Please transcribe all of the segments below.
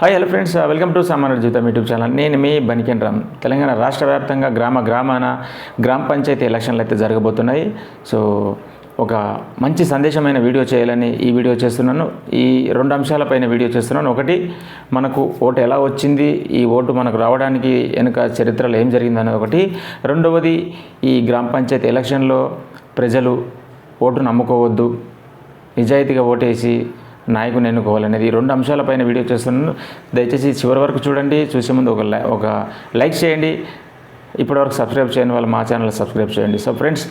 Hi hello friends welcome to సామాన్య జీవితం YouTube channel నేను మీ బనికెన్ రామ్. తెలంగాణ రాష్ట్ర వ్యాప్తంగా గ్రామ గ్రామాన గ్రామ పంచాయతీ ఎలక్షన్లు అయితే జరగబోతున్నాయి. సో ఒక మంచి సందేశమైన వీడియో చేయాలని ఈ వీడియో చేస్తున్నాను. ఈ రెండు అంశాలపైన వీడియో చేస్తున్నాను. ఒకటి మనకు ఓటు ఎలా వచ్చింది? ఈ ఓటు మనకు రావడానికి వెనుక చరిత్రలో ఏం జరిగిందనేది ఒకటి. రెండవది ఈ గ్రామ పంచాయతీ ఎలక్షన్లో ప్రజలు ఓటు నమ్ముకోవద్దు. నిజాయితీగా ఓటేసి నాయకుని ఎన్నుకోవాలనేది ఈ రెండు అంశాలపైన వీడియో చేస్తున్నాను. దయచేసి చివరి వరకు చూడండి. చూసే ముందు ఒక లై- ఒక లైక్ చేయండి. ఇప్పటివరకు సబ్స్క్రైబ్ చేయని వాళ్ళు మా ఛానల్ సబ్స్క్రైబ్ చేయండి. సో ఫ్రెండ్స్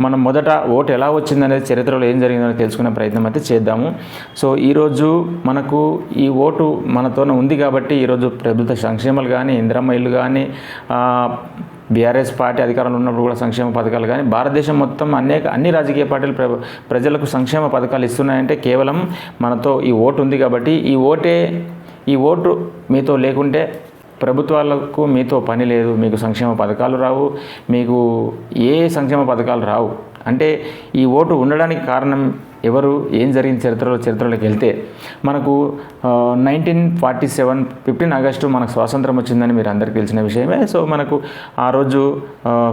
మనం మొదట ఓటు ఎలా వచ్చిందనేది చరిత్రలో ఏం జరిగిందో తెలుసుకునే ప్రయత్నం అయితే చేద్దాము. సో ఈరోజు మనకు ఈ ఓటు మనతోనే ఉంది కాబట్టి ఈరోజు ప్రభుత్వ సంక్షేమాలు కానీ ఇందిరమ్మ ఇల్లు కానీ బీఆర్ఎస్ పార్టీ అధికారంలో ఉన్నప్పుడు కూడా సంక్షేమ పథకాలు కానీ భారతదేశం మొత్తం అనేక అన్ని రాజకీయ పార్టీలు ప్ర ప్రజలకు సంక్షేమ పథకాలు ఇస్తున్నాయంటే కేవలం మనతో ఈ ఓటు ఉంది కాబట్టి ఈ ఓటే ఈ ఓటు మీతో లేకుంటే ప్రభుత్వాలకు మీతో పని లేదు. మీకు సంక్షేమ పథకాలు రావు. మీకు ఏ సంక్షేమ పథకాలు రావు. అంటే ఈ ఓటు ఉండడానికి కారణం ఎవరు ఏం జరిగింది చరిత్రలో చరిత్రలోకి వెళ్తే మనకు nineteen forty seven fifteen August మనకు స్వాతంత్రం వచ్చిందని మీరు అందరికీ తెలిసిన విషయమే. సో మనకు ఆ రోజు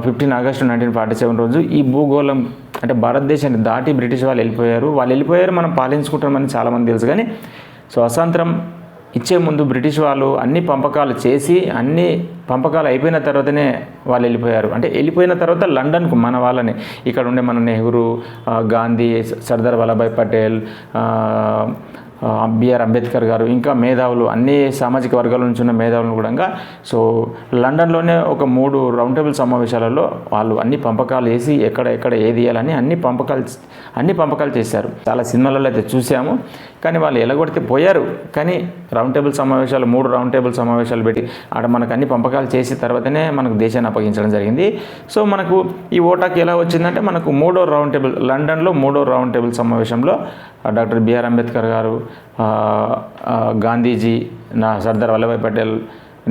fifteen August nineteen forty seven రోజు ఈ భూగోళం అంటే భారతదేశాన్ని దాటి బ్రిటిష్ వాళ్ళు వెళ్ళిపోయారు. వాళ్ళు వెళ్ళిపోయారు మనం పాలించుకుంటామని చాలామంది తెలుసు. కానీ స్వాతంత్రం ఇచ్చే ముందు బ్రిటిష్ వాళ్ళు అన్ని పంపకాలు చేసి అన్ని పంపకాలు అయిపోయిన తర్వాతనే వాళ్ళు వెళ్ళిపోయారు. అంటే వెళ్ళిపోయిన తర్వాత లండన్కు మన వాళ్ళని. ఇక్కడ ఉండే మన నెహ్రూ గాంధీ సర్దార్ వల్లభాయ్ పటేల్ బిఆర్ అంబేద్కర్ గారు ఇంకా మేధావులు అన్ని సామాజిక వర్గాల నుంచి ఉన్న మేధావులను కూడా సో లండన్లోనే ఒక మూడు రౌండ్ టేబుల్ సమావేశాలలో వాళ్ళు అన్ని పంపకాలు వేసి ఎక్కడ ఎక్కడ ఏది వేయాలని అన్ని పంపకాలు అన్ని పంపకాలు చేశారు. చాలా సినిమాలలో అయితే చూసాము కానీ వాళ్ళు ఎలగొడితే పోయారు. కానీ రౌండ్ టేబుల్ సమావేశాలు మూడు రౌండ్ టేబుల్ సమావేశాలు పెట్టి ఆడ మనకు అన్ని పంపకాలు చేసిన తర్వాతనే మనకు దేశాన్ని అప్పగించడం జరిగింది. సో మనకు ఈ ఓటాకి ఎలా వచ్చిందంటే మనకు మూడో రౌండ్ టేబుల్ లండన్లో మూడో రౌండ్ టేబుల్ సమావేశంలో doctor B R Ambedkar garu Gandhiji నా సర్దార్ వల్లభాయ్ పటేల్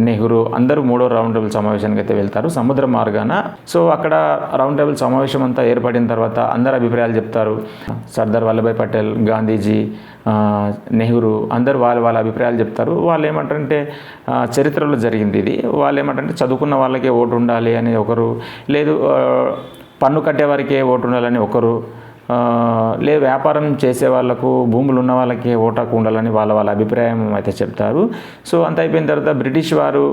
నెహ్రూ అందరూ మూడో రౌండ్ టేబుల్ సమావేశానికి అయితే వెళ్తారు సముద్ర మార్గాన. సో అక్కడ రౌండ్ టేబుల్ సమావేశం అంతా ఏర్పడిన తర్వాత అందరు అభిప్రాయాలు చెప్తారు. సర్దార్ వల్లభాయ్ పటేల్ గాంధీజీ నెహ్రూ అందరూ వాళ్ళ వాళ్ళ అభిప్రాయాలు చెప్తారు. వాళ్ళు ఏమంటారంటే చరిత్రలో జరిగింది ఇది. వాళ్ళు ఏమంటారంటే చదువుకున్న వాళ్ళకే ఓటు ఉండాలి అని ఒకరు లేదు పన్ను కట్టే వారికే ఓటు ఉండాలని ఒకరు లే వ్యాపారం చేసే వాళ్ళకు భూములు ఉన్న వాళ్ళకి ఓటాకు ఉండాలని వాళ్ళ వాళ్ళ అభిప్రాయం అయితే చెప్తారు. సో అంత అయిపోయిన తర్వాత బ్రిటిష్ వారు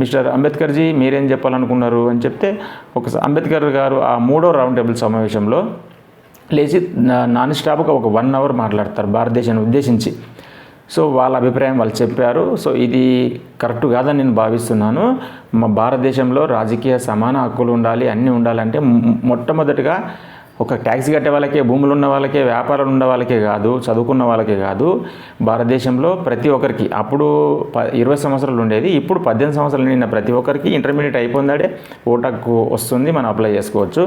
మిస్టర్ అంబేద్కర్జీ మీరేం చెప్పాలనుకున్నారు అని చెప్తే ఒకసారి అంబేద్కర్ గారు ఆ మూడో రౌండ్ టేబుల్ సమావేశంలో లేచి నాన్ స్టాప్గా ఒక వన్ అవర్ మాట్లాడతారు భారతదేశాన్ని ఉద్దేశించి. సో వాళ్ళ అభిప్రాయం వాళ్ళు చెప్పారు. సో ఇది కరెక్ట్ కాదని నేను భావిస్తున్నాను. మా భారతదేశంలో రాజకీయ సమాన హక్కులు ఉండాలి అన్నీ ఉండాలంటే మొట్టమొదటిగా ఒక ట్యాక్స్ కట్టే వాళ్ళకే భూములు ఉన్న వాళ్ళకే వ్యాపారాలు ఉన్న వాళ్ళకే కాదు చదువుకున్న వాళ్ళకే కాదు భారతదేశంలో ప్రతి ఒక్కరికి అప్పుడు ప ఇరవై సంవత్సరాలు ఉండేది ఇప్పుడు పద్దెనిమిది సంవత్సరాలు నిన్న ప్రతి ఒక్కరికి ఇంటర్మీడియట్ అయిపోయిందాడే ఓటకు వస్తుంది మనం అప్లై చేసుకోవచ్చు.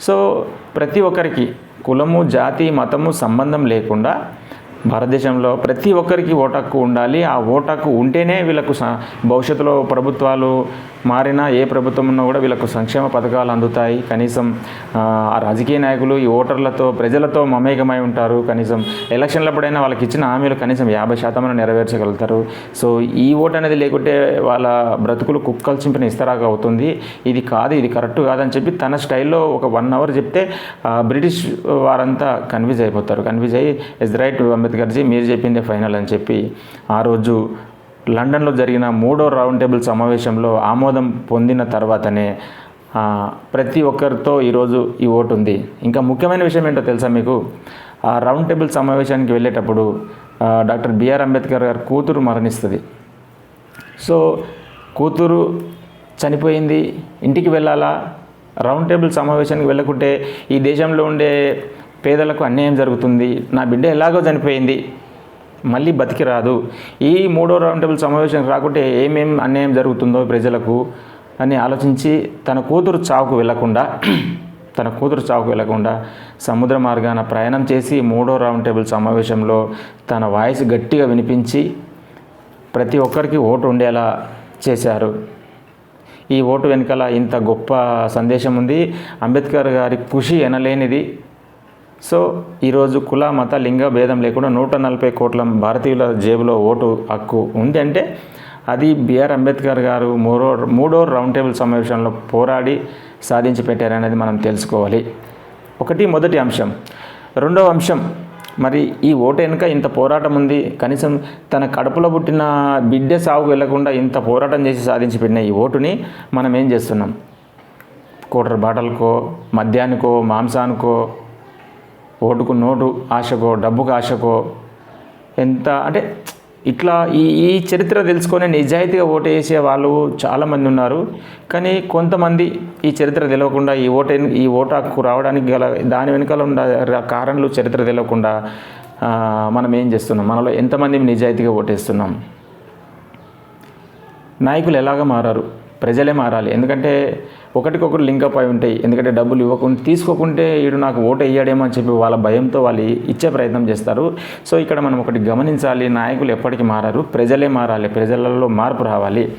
సో ప్రతి ఒక్కరికి కులము జాతి మతము సంబంధం లేకుండా భారతదేశంలో ప్రతి ఒక్కరికి ఓటక్కు ఉండాలి. ఆ ఓటక్కు ఉంటేనే వీళ్ళకు భవిష్యత్తులో ప్రభుత్వాలు మారినా ఏ ప్రభుత్వం ఉన్నా కూడా వీళ్ళకు సంక్షేమ పథకాలు అందుతాయి. కనీసం ఆ, రాజకీయ నాయకులు ఈ ఓటర్లతో ప్రజలతో మమేకమై ఉంటారు. కనీసం ఎలక్షన్లప్పుడైనా వాళ్ళకి ఇచ్చిన హామీలు కనీసం యాభై శాతం నెరవేర్చగలుగుతారు. సో ఈ ఓటు అనేది లేకుంటే వాళ్ళ బ్రతుకులు కుక్కలు చింపిన ఇస్తరాగా అవుతుంది. ఇది కాదు ఇది కరెక్ట్ కాదని చెప్పి తన స్టైల్లో ఒక వన్ అవర్ చెప్తే బ్రిటిష్ వారంతా కన్ఫ్యూజ్ అయిపోతారు. కన్ఫ్యూజ్ అయ్యి ఇస్ రైట్ అంబేద్కర్జీ మీరు చెప్పిందే ఫైనల్ అని చెప్పి ఆ రోజు లండన్లో జరిగిన మూడో రౌండ్ టేబుల్ సమావేశంలో ఆమోదం పొందిన తర్వాతనే ప్రతి ఒక్కరితో ఈరోజు ఈ ఓటు ఉంది. ఇంకా ముఖ్యమైన విషయం ఏంటో తెలుసా మీకు? ఆ రౌండ్ టేబుల్ సమావేశానికి వెళ్ళేటప్పుడు డాక్టర్ బిఆర్ అంబేద్కర్ గారి కూతురు మరణిస్తుంది. సో కూతురు చనిపోయింది ఇంటికి వెళ్ళాలా? రౌండ్ టేబుల్ సమావేశానికి వెళ్ళకుంటే ఈ దేశంలో ఉండే పేదలకు అన్యాయం జరుగుతుంది. నా బిడ్డ ఎలాగో చనిపోయింది. మళ్ళీ బతికి రాదు. ఈ మూడో రౌండ్ టేబుల్ సమావేశం రాకుంటే ఏమేం అన్యాయం జరుగుతుందో ప్రజలకు అని ఆలోచించి తన కూతురు చావుకు వెళ్ళకుండా తన కూతురు చావుకు వెళ్ళకుండా సముద్ర మార్గాన ప్రయాణం చేసి మూడో రౌండ్ టేబుల్ సమావేశంలో తన వాయిస్ గట్టిగా వినిపించి ప్రతి ఒక్కరికి ఓటు ఉండేలా చేశారు. ఈ ఓటు వెనకాల ఇంత గొప్ప సందేశం ఉంది. అంబేద్కర్ గారి కృషి ఎనలేనిది. సో ఈరోజు కుల మత లింగ భేదం లేకుండా నూట నలభై కోట్ల భారతీయుల జేబులో ఓటు హక్కు ఉంది అంటే అది బిఆర్ అంబేద్కర్ గారు మూడో మూడో రౌండ్ టేబుల్ సమావేశంలో పోరాడి సాధించి పెట్టారనేది మనం తెలుసుకోవాలి. ఒకటి మొదటి అంశం. రెండవ అంశం మరి ఈ ఓటు వెనుక ఇంత పోరాటం ఉంది. కనీసం తన కడుపులో పుట్టిన బిడ్డ సాగుకు వెళ్ళకుండా ఇంత పోరాటం చేసి సాధించి పెట్టిన ఈ ఓటుని మనం ఏం చేస్తున్నాం? కోటర్ బాటలకో మద్యానికో మాంసానికో ఓటుకు నోటు ఆశకో డబ్బుకు ఆశకో ఎంత అంటే ఇట్లా ఈ ఈ చరిత్ర తెలుసుకొని నిజాయితీగా ఓటు వేసే వాళ్ళు చాలామంది ఉన్నారు. కానీ కొంతమంది ఈ చరిత్ర తెలియకుండా ఈ ఓటు ఈ ఓటు హక్కు రావడానికి గల దాని వెనకాల ఉన్న కారణాలు చరిత్ర తెలియకుండా మనం ఏం చేస్తున్నాం? మనలో ఎంతమంది నిజాయితీగా ఓటేస్తున్నాం? నాయకులు ఎలాగ మారారు? ప్రజలే మారాలి. ఎందుకంటే ఒకటికొకరు లింకప్ అయి ఉంటాయి. ఎందుకంటే డబ్బులు ఇవ్వకుండా తీసుకోకుంటే వీడు నాకు ఓటు వేయడేమో అని చెప్పి వాళ్ళ భయంతో వాళ్ళు ఇచ్చే ప్రయత్నం చేస్తారు. సో ఇక్కడ మనం ఒకటి గమనించాలి. నాయకులు ఎప్పటికీ మారారు. ప్రజలే మారాలి. ప్రజలలో మార్పు రావాలి.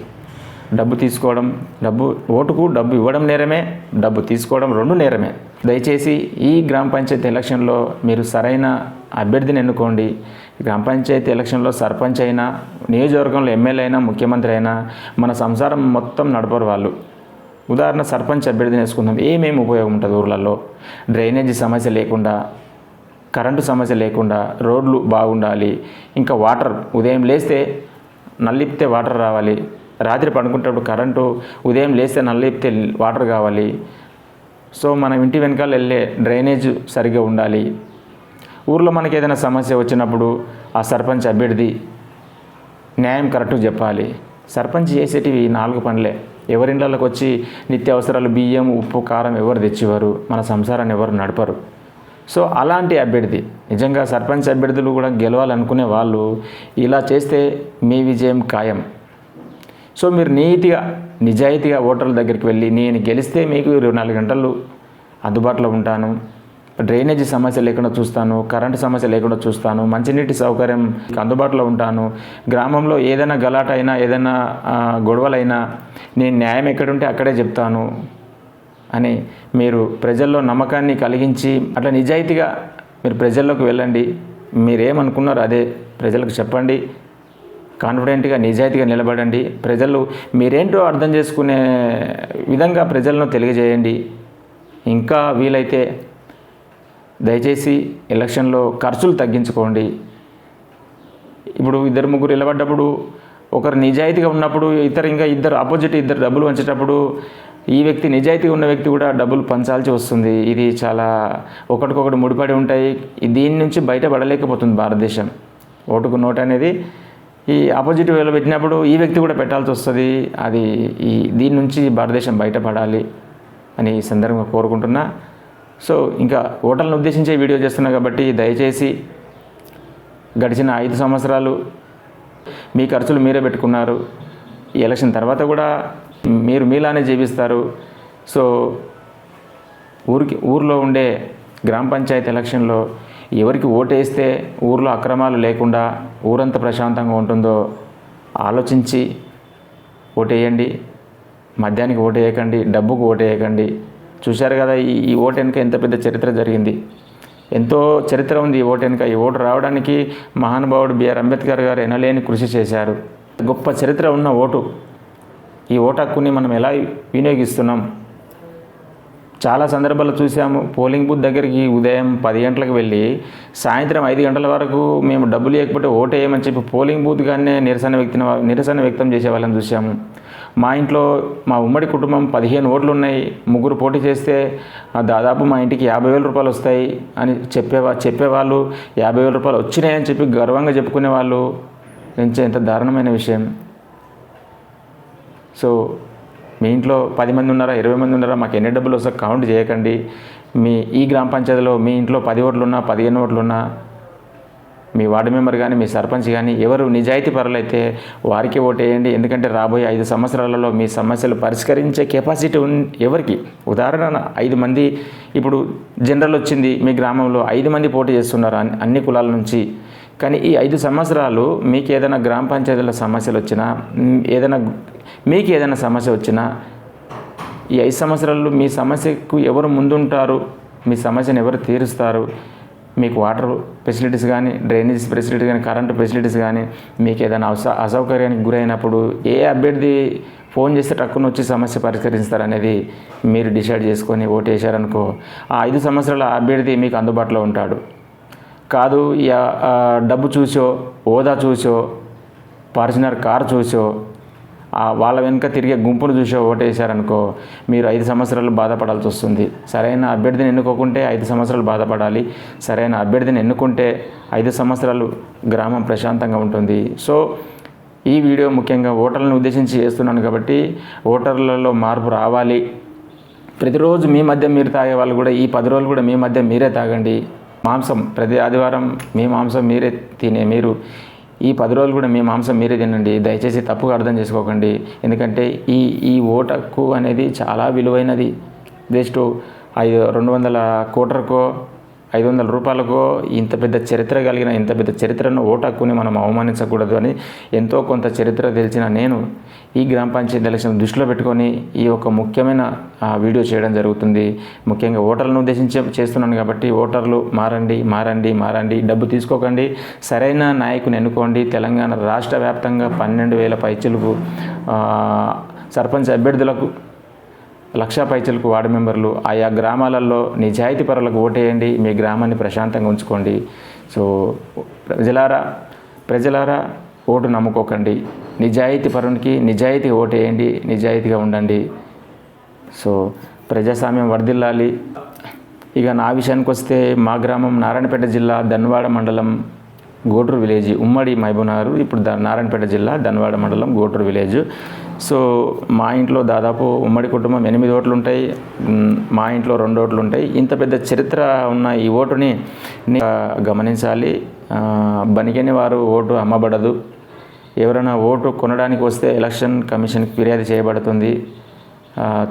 డబ్బు తీసుకోవడం డబ్బు ఓటుకు డబ్బు ఇవ్వడం నేరమే డబ్బు తీసుకోవడం రెండు నేరమే. దయచేసి ఈ గ్రామ పంచాయతీ ఎలక్షన్లో మీరు సరైన అభ్యర్థిని ఎన్నుకోండి. గ్రామ పంచాయతీ ఎలక్షన్లో సర్పంచ్ అయినా నియోజకవర్గంలో ఎమ్మెల్యే అయినా ముఖ్యమంత్రి అయినా మన సంసారం మొత్తం నడపరు వాళ్ళు. ఉదాహరణ సర్పంచ్ అభ్యర్థిని వేసుకుందాం. ఏమేమి ఉపయోగం ఉంటుంది ఊర్లలో డ్రైనేజీ సమస్య లేకుండా కరెంటు సమస్య లేకుండా రోడ్లు బాగుండాలి ఇంకా వాటర్ ఉదయం లేస్తే నల్లిప్తే వాటర్ రావాలి రాత్రి పడుకుంటప్పుడు కరెంటు ఉదయం లేస్తే నల్లిప్తే వాటర్ కావాలి. సో మనం ఇంటి వెనకాల వెళ్ళే డ్రైనేజ్ సరిగ్గా ఉండాలి. ఊర్లో మనకి ఏదైనా సమస్య వచ్చినప్పుడు ఆ సర్పంచ్ అభ్యర్థి న్యాయం కరెక్ట్గా చెప్పాలి. సర్పంచ్ చేసేటివి నాలుగు పనులే. ఎవరిండ్లకి వచ్చి నిత్య అవసరాలు బియ్యం ఉప్పు కారం ఎవరు తెచ్చేవారు మన సంసారాన్ని ఎవరు నడపరు. సో అలాంటి అభ్యర్థి నిజంగా సర్పంచ్ అభ్యర్థులు కూడా గెలవాలనుకునే వాళ్ళు ఇలా చేస్తే మీ విజయం ఖాయం. సో మీరు నీతిగా నిజాయితీగా ఓటర్ల దగ్గరికి వెళ్ళి నేను గెలిస్తే మీకు ఇరవై నాలుగు గంటలు అందుబాటులో ఉంటాను. డ్రైనేజీ సమస్య లేకుండా చూస్తాను కరెంటు సమస్య లేకుండా చూస్తాను మంచినీటి సౌకర్యం అందుబాటులో ఉంటాను. గ్రామంలో ఏదైనా గలాట అయినా ఏదైనా గొడవలైనా నేను న్యాయం ఎక్కడుంటే అక్కడే చెప్తాను అని మీరు ప్రజల్లో నమ్మకాన్ని కలిగించి అట్లా నిజాయితీగా మీరు ప్రజల్లోకి వెళ్ళండి. మీరేమనుకున్నారో అదే ప్రజలకు చెప్పండి. కాన్ఫిడెంట్గా నిజాయితీగా నిలబడండి. ప్రజలు మీరేంటో అర్థం చేసుకునే విధంగా ప్రజలను తెలియజేయండి. ఇంకా వీలైతే దయచేసి ఎలక్షన్లో ఖర్చులు తగ్గించుకోండి. ఇప్పుడు ఇద్దరు ముగ్గురు నిలబడ్డప్పుడు ఒకరు నిజాయితీగా ఉన్నప్పుడు ఇతరు ఇంకా ఇద్దరు ఆపోజిట్ ఇద్దరు డబ్బులు పంచేటప్పుడు ఈ వ్యక్తి నిజాయితీగా ఉన్న వ్యక్తి కూడా డబ్బులు పంచాల్సి వస్తుంది. ఇది చాలా ఒకటికొకటి ముడిపడి ఉంటాయి. దీని నుంచి బయటపడలేకపోతుంది భారతదేశం. ఓటుకు నోట్ అనేది ఈ ఆపోజిట్ వేలో పెట్టినప్పుడు ఈ వ్యక్తి కూడా పెట్టాల్సి వస్తుంది. అది ఈ దీని నుంచి భారతదేశం బయటపడాలి అని ఈ సందర్భంగా కోరుకుంటున్నా. సో ఇంకా ఓటర్లను ఉద్దేశించే వీడియో చేస్తున్నా కాబట్టి దయచేసి గడిచిన ఐదు సంవత్సరాలు మీ ఖర్చులు మీరే పెట్టుకున్నారు. ఈ ఎలక్షన్ తర్వాత కూడా మీరు మీలానే జీవిస్తారు. సో ఊరికి ఊర్లో ఉండే గ్రామ పంచాయతీ ఎలక్షన్లో ఎవరికి ఓటేస్తే ఊర్లో అక్రమాలు లేకుండా ఊరంతా ప్రశాంతంగా ఉంటుందో ఆలోచించి ఓటేయండి. మద్యానికి ఓటేయకండి డబ్బుకు ఓటేయకండి. చూశారు కదా ఈ ఓటు వెనుక ఎంత పెద్ద చరిత్ర జరిగింది. ఎంతో చరిత్ర ఉంది ఈ ఓటు వెనుక. ఈ ఓటు రావడానికి మహానుభావుడు బిఆర్ అంబేద్కర్ గారు ఎనలేని కృషి చేశారు. గొప్ప చరిత్ర ఉన్న ఓటు. ఈ ఓటు హక్కుని మనం ఎలా వినియోగిస్తున్నాం? చాలా సందర్భాల్లో చూసాము పోలింగ్ బూత్ దగ్గరికి ఉదయం పది గంటలకు వెళ్ళి సాయంత్రం ఐదు గంటల వరకు మేము డబ్బులు లేకపోతే ఓటేయమని చెప్పి పోలింగ్ బూత్ కానీ నిరసన వ్యక్తిని నిరసన వ్యక్తం చేసే వాళ్ళని చూసాము. మా ఇంట్లో మా ఉమ్మడి కుటుంబం పదిహేను ఓట్లు ఉన్నాయి ముగ్గురు పోటీ చేస్తే ఆ దాదాపు మా ఇంటికి యాభై వేల రూపాయలు వస్తాయి అని చెప్పేవా చెప్పేవాళ్ళు. యాభై వేల రూపాయలు వచ్చినాయని చెప్పి గర్వంగా చెప్పుకునే వాళ్ళు ఎంత ఎంత దారుణమైన విషయం. సో మీ ఇంట్లో పది మంది ఉన్నారా ఇరవై మంది ఉన్నారా మాకు ఎన్ని డబ్బులు వస్తా కౌంట్ చేయకండి. మీ ఈ గ్రామ పంచాయతీలో మీ ఇంట్లో పది ఓట్లు ఉన్నా పదిహేను ఓట్లు ఉన్నా మీ వార్డు మెంబర్ కానీ మీ సర్పంచ్ కానీ ఎవరు నిజాయితీ పరులైతే వారికి ఓటేయండి. ఎందుకంటే రాబోయే ఐదు సంవత్సరాలలో మీ సమస్యలు పరిష్కరించే కెపాసిటీ ఉన్ ఎవరికి? ఉదాహరణ ఐదు మంది ఇప్పుడు జనరల్ వచ్చింది మీ గ్రామంలో ఐదు మంది పోటీ చేస్తున్నారు అన్ని అన్ని కులాల నుంచి. కానీ ఈ ఐదు సంవత్సరాలు మీకు ఏదైనా గ్రామ పంచాయతీల సమస్యలు వచ్చినా ఏదైనా మీకు ఏదైనా సమస్య వచ్చినా ఈ ఐదు సంవత్సరాలు మీ సమస్యకు ఎవరు ముందుంటారు? మీ సమస్యను ఎవరు తీరుస్తారు? మీకు వాటర్ ఫెసిలిటీస్ కానీ డ్రైనేజ్ ఫెసిలిటీస్ కానీ కరెంటు ఫెసిలిటీస్ కానీ మీకు ఏదైనా అస అసౌకర్యానికి గురైనప్పుడు ఏ అభ్యర్థి ఫోన్ చేస్తే టక్కున వచ్చి సమస్య పరిష్కరిస్తారనేది మీరు డిసైడ్ చేసుకొని ఓటేశారనుకో ఆ ఐదు సంవత్సరాల అభ్యర్థి మీకు అందుబాటులో ఉంటాడు. కాదు ఇక, డబ్బు చూసో హోదా చూసో ఫార్చునర్ కార్ చూసో వాళ్ళ వెనుక తిరిగే గుంపును చూసి ఓటేశారనుకో మీరు ఐదు సంవత్సరాలు బాధపడాల్సి వస్తుంది. సరైన అభ్యర్థిని ఎన్నుకోకుంటే ఐదు సంవత్సరాలు బాధపడాలి. సరైన అభ్యర్థిని ఎన్నుకుంటే ఐదు సంవత్సరాలు గ్రామం ప్రశాంతంగా ఉంటుంది. సో ఈ వీడియో ముఖ్యంగా ఓటర్లను ఉద్దేశించి చేస్తున్నాను కాబట్టి ఓటర్లలో మార్పు రావాలి. ప్రతిరోజు మీ మధ్య మీరు తాగే వాళ్ళు కూడా ఈ పది రోజులు కూడా మీ మధ్య మీరే తాగండి. మాంసం ప్రతి ఆదివారం మీ మాంసం మీరే తినే మీరు ఈ పది రోజులు కూడా మీ మాంసం మీరే తినండి. దయచేసి తప్పుగా అర్థం చేసుకోకండి. ఎందుకంటే ఈ ఈ ఓటకు అనేది చాలా విలువైనది. జస్ట్ ఐదు రెండు వందల కోటరకో ఐదు వందల రూపాయలకు ఇంత పెద్ద చరిత్ర కలిగిన ఇంత పెద్ద చరిత్రను ఓటు హక్కుని మనం అవమానించకూడదు అని ఎంతో కొంత చరిత్ర తెలిసిన నేను ఈ గ్రామ పంచాయతీ ఎలక్షన్ దృష్టిలో పెట్టుకొని ఈ యొక్క ముఖ్యమైన వీడియో చేయడం జరుగుతుంది. ముఖ్యంగా ఓటర్లను ఉద్దేశించి చేస్తున్నాను కాబట్టి ఓటర్లు మారండి మారండి మారండి డబ్బు తీసుకోకండి సరైన నాయకుని ఎన్నుకోండి. తెలంగాణ రాష్ట్ర వ్యాప్తంగా పన్నెండు వేల పైచులకు సర్పంచ్ అభ్యర్థులకు లక్షా పైచలకు వార్డు మెంబర్లు ఆయా గ్రామాలలో నిజాయితీ పరులకు ఓటేయండి మీ గ్రామాన్ని ప్రశాంతంగా ఉంచుకోండి. సో ప్రజలారా ప్రజలారా ఓటు నమ్ముకోకండి. నిజాయితీ పరునికి నిజాయితీ ఓటేయండి నిజాయితీగా ఉండండి. సో ప్రజాస్వామ్యం వర్ధిల్లాలి. ఇక నా విషయానికి వస్తే మా గ్రామం నారాయణపేట జిల్లా ధన్వాడ మండలం గోటూరు విలేజ్ ఉమ్మడి మహబూబ్నగర్ ఇప్పుడు ద నారాయణపేట జిల్లా ధన్వాడ మండలం గోటూరు విలేజ్. సో మా ఇంట్లో దాదాపు ఉమ్మడి కుటుంబం ఎనిమిది ఓట్లు ఉంటాయి మా ఇంట్లో రెండు ఓట్లు ఉంటాయి. ఇంత పెద్ద చరిత్ర ఉన్న ఈ ఓటుని గమనించాలి. బనికని వారు ఓటు అమ్మబడదు. ఎవరైనా ఓటు కొనడానికి వస్తే ఎలక్షన్ కమిషన్కి ఫిర్యాదు చేయబడుతుంది.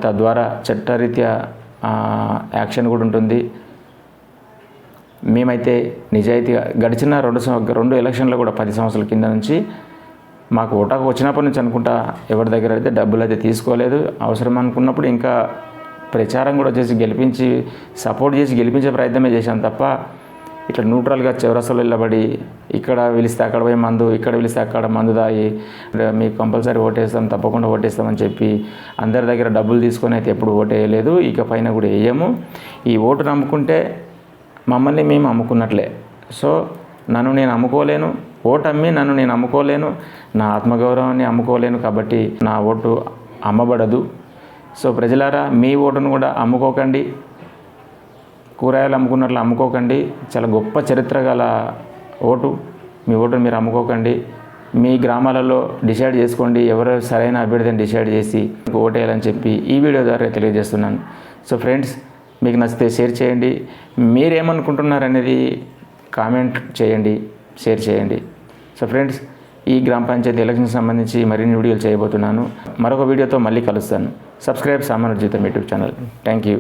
తద్వారా చట్టరీత్యా యాక్షన్ కూడా ఉంటుంది. మేమైతే నిజాయితీగా గడిచిన రెండు రెండు ఎలక్షన్లో కూడా పది సంవత్సరాల కింద నుంచి మాకు ఓటాకు వచ్చినప్పటి నుంచి అనుకుంటా ఎవరి దగ్గర అయితే డబ్బులు అయితే తీసుకోలేదు. అవసరం అనుకున్నప్పుడు ఇంకా ప్రచారం కూడా చేసి గెలిపించి సపోర్ట్ చేసి గెలిపించే ప్రయత్నమే చేశాను తప్ప ఇట్లా న్యూట్రల్గా చివరసలు వెళ్ళబడి ఇక్కడ పిలిస్తే అక్కడ పోయి మందు ఇక్కడ పిలిస్తే అక్కడ మందు తాగి మీకు కంపల్సరీ ఓటేస్తాం తప్పకుండా ఓటేస్తామని చెప్పి అందరి దగ్గర డబ్బులు తీసుకొని అయితే ఎప్పుడు ఓటేయలేదు ఇక పైన కూడా వేయము. ఈ ఓటు నమ్ముకుంటే మమ్మల్ని మేము అమ్ముకున్నట్లే. సో నన్ను నేను అమ్ముకోలేను. ఓటు అమ్మి నన్ను నేను అమ్ముకోలేను నా ఆత్మగౌరవాన్ని అమ్ముకోలేను కాబట్టి నా ఓటు అమ్మబడదు. సో ప్రజలారా మీ ఓటును కూడా అమ్ముకోకండి. కూరగాయలు అమ్ముకున్నట్లు అమ్ముకోకండి. చాలా గొప్ప చరిత్ర గల ఓటు. మీ ఓటును మీరు అమ్ముకోకండి. మీ గ్రామాలలో డిసైడ్ చేసుకోండి. ఎవరు సరైన అభ్యర్థిని డిసైడ్ చేసి ఓటేయాలని చెప్పి ఈ వీడియో ద్వారా తెలియజేస్తున్నాను. సో ఫ్రెండ్స్ మీకు నచ్చితే షేర్ చేయండి. మీరేమనుకుంటున్నారు అనేది కామెంట్ చేయండి. షేర్ చేయండి. సో ఫ్రెండ్స్ ఈ గ్రామ పంచాయతీ ఎలక్షన్ సంబంధించి మరిన్ని వీడియోలు చేయబోతున్నాను. మరొక వీడియోతో మళ్ళీ కలుస్తాను. సబ్స్క్రైబ్ సామాన్య జీతం యూట్యూబ్ ఛానల్. Thank you